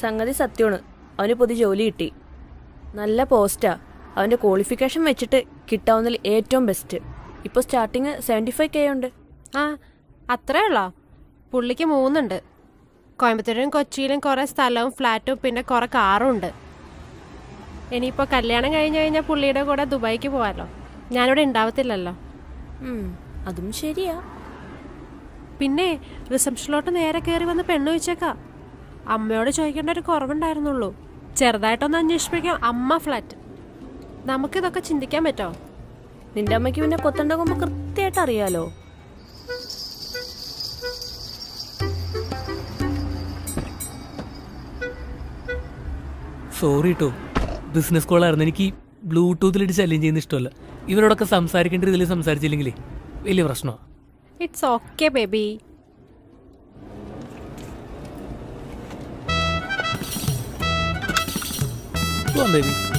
സംഗതി സത്യമാണ്. അവന് പുതിയ ജോലി കിട്ടി. നല്ല പോസ്റ്റാ. അവന്റെ ക്വാളിഫിക്കേഷൻ വെച്ചിട്ട് കിട്ടാവുന്നതിൽ ഏറ്റവും ബെസ്റ്റ്. ഇപ്പോൾ സ്റ്റാർട്ടിങ് സെവന്റി ഫൈവ് കെ ഉണ്ട്. ആ അത്രേ ഉള്ളോ? പുള്ളിക്ക് മൂന്നുണ്ട്. കോയമ്പത്തൂരും കൊച്ചിയിലും കുറേ സ്ഥലവും ഫ്ലാറ്റും പിന്നെ കുറേ കാറും ഉണ്ട്. ഇനിയിപ്പോൾ കല്യാണം കഴിഞ്ഞ് കഴിഞ്ഞാൽ പുള്ളിയുടെ കൂടെ ദുബായിക്ക് പോകാമല്ലോ ഞാനിവിടെ ഉണ്ടാവത്തില്ലല്ലോ. അതും ശരിയാ. പിന്നെ റിസപ്ഷനിലോട്ട് നേരെ കയറി വന്ന് പെണ്ണ് വെച്ചേക്കാം. അമ്മയോട് ചോദിക്കേണ്ട ഒരു കുറവുണ്ടായിരുന്നുള്ളൂ. ചെറുതായിട്ടൊന്ന് അന്വേഷിപ്പിക്കാം. അമ്മ ഫ്ലാറ്റ് നമുക്കിതൊക്കെ ചിന്തിക്കാൻ പറ്റോ? നിന്റെ അമ്മയ്ക്ക് പിന്നെ കൊത്തണ്ടാകുമ്പോൾ കൃത്യമായിട്ട് അറിയാലോ. സോറി കേട്ടോ ബിസിനസ് കോളായിരുന്നു എനിക്ക് ബ്ലൂടൂത്തിലിട്ട് ശല്യം ചെയ്യുന്ന ഇഷ്ടമല്ല. ഇവരോടൊക്കെ സംസാരിക്കേണ്ട രീതിയിൽ സംസാരിച്ചില്ലെങ്കിലേ വലിയ പ്രശ്നമാണ് it's okay baby Come on, baby.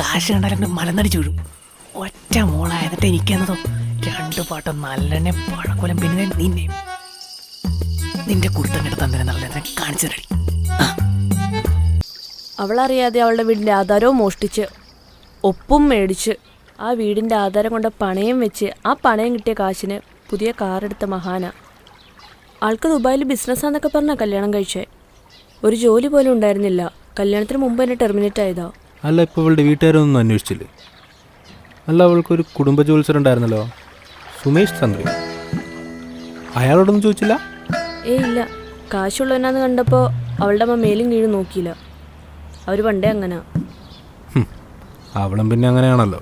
കാശ് കണ്ടാലും മലനടി വീഴും ഒറ്റ മോളായതിട്ട് എനിക്കെന്നതോ രണ്ടു പാട്ടം നല്ലെണ്ണ പഴക്കൊലം പിന്നെ നിന്നെ. നിന്റെ കുടുത്തം കിട തന്നെ നല്ല കാണിച്ചു തരടി. അവളറിയാതെ അവളുടെ വീടിന്റെ ആധാരവും മോഷ്ടിച്ച് ഒപ്പും മേടിച്ച് ആ വീടിന്റെ ആധാരം കൊണ്ട് പണയം വെച്ച് ആ പണയം കിട്ടിയ കാശിന് പുതിയ കാറെടുത്ത മഹാന. ആൾക്ക് ദുബായിൽ ബിസിനസ്സാന്നൊക്കെ പറഞ്ഞാൽ കല്യാണം കഴിച്ചേ. ഒരു ജോലി പോലും ഉണ്ടായിരുന്നില്ല. കല്യാണത്തിന് മുമ്പ് തന്നെ ടെർമിനേറ്റ് ആയതാ. അല്ല ഇപ്പോൾ അവളുടെ വീട്ടുകാരൊന്നും അന്വേഷിച്ചില്ല? അല്ല അവൾക്കൊരു കുടുംബ ജോത്സരുണ്ടായിരുന്നല്ലോ സുമേഷ് തന്ത്രി. അയാളോടൊന്നും ചോദിച്ചില്ല? ഏ ഇല്ല. കാശുള്ളവനാന്ന് കണ്ടപ്പോൾ അവളുടെ അമ്മ മേലും കീഴും നോക്കിയില്ല. അവർ പണ്ടേ അങ്ങനെ. അവളും പിന്നെ അങ്ങനെയാണല്ലോ.